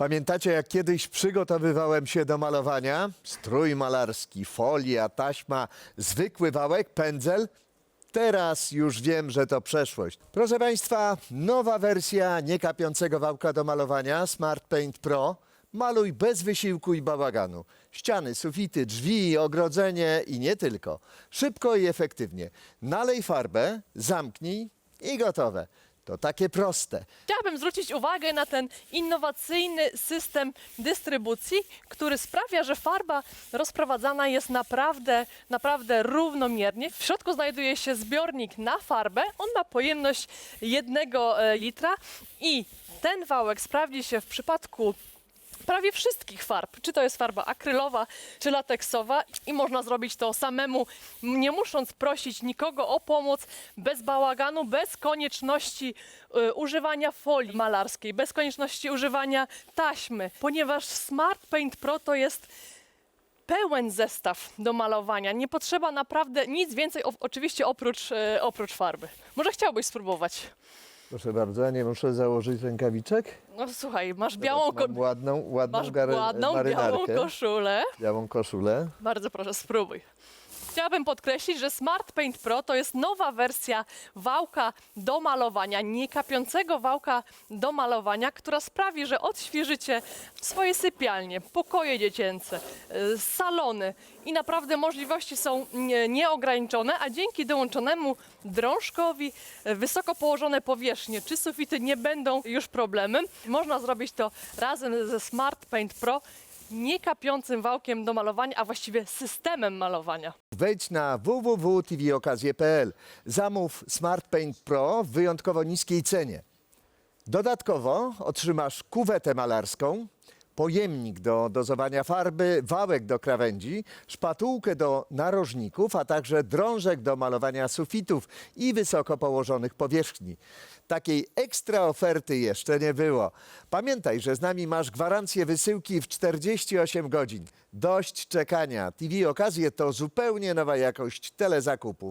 Pamiętacie, jak kiedyś przygotowywałem się do malowania? Strój malarski, folia, taśma, zwykły wałek, pędzel. Teraz już wiem, że to przeszłość. Proszę Państwa, nowa wersja niekapiącego wałka do malowania Smart Paint Pro. Maluj bez wysiłku i bałaganu. Ściany, sufity, drzwi, ogrodzenie i nie tylko. Szybko i efektywnie. Nalej farbę, zamknij i gotowe. To takie proste. Chciałabym zwrócić uwagę na ten innowacyjny system dystrybucji, który sprawia, że farba rozprowadzana jest naprawdę, naprawdę równomiernie. W środku znajduje się zbiornik na farbę. On ma pojemność jednego e, litra i ten wałek sprawdzi się w przypadku prawie wszystkich farb, czy to jest farba akrylowa, czy lateksowa i można zrobić to samemu, nie musząc prosić nikogo o pomoc, bez bałaganu, bez konieczności y, używania folii malarskiej, bez konieczności używania taśmy, ponieważ Smart Paint Pro to jest pełen zestaw do malowania. Nie potrzeba naprawdę nic więcej, o, oczywiście oprócz, y, oprócz farby. Może chciałbyś spróbować? Proszę bardzo, nie muszę założyć rękawiczek. No słuchaj, masz białą, ko- Mam ładną, ładną, masz gary- ładną białą marynarkę, koszulę. białą koszulę. Bardzo proszę, spróbuj. Chciałabym podkreślić, że Smart Paint Pro to jest nowa wersja wałka do malowania, niekapiącego wałka do malowania, która sprawi, że odświeżycie swoje sypialnie, pokoje dziecięce, y, salony i naprawdę możliwości są nie- nieograniczone, a dzięki dołączonemu drążkowi y, wysoko położone powierzchnie czy sufity nie będą już problemem. Można zrobić to razem ze Smart Paint Pro niekapiącym wałkiem do malowania, a właściwie systemem malowania. Wejdź na www.tvokazje.pl. Zamów Smart Paint Pro w wyjątkowo niskiej cenie. Dodatkowo otrzymasz kuwetę malarską, pojemnik do dozowania farby, wałek do krawędzi, szpatułkę do narożników, a także drążek do malowania sufitów i wysoko położonych powierzchni. Takiej ekstra oferty jeszcze nie było. Pamiętaj, że z nami masz gwarancję wysyłki w 48 godzin. Dość czekania. TV Okazje to zupełnie nowa jakość telezakupów.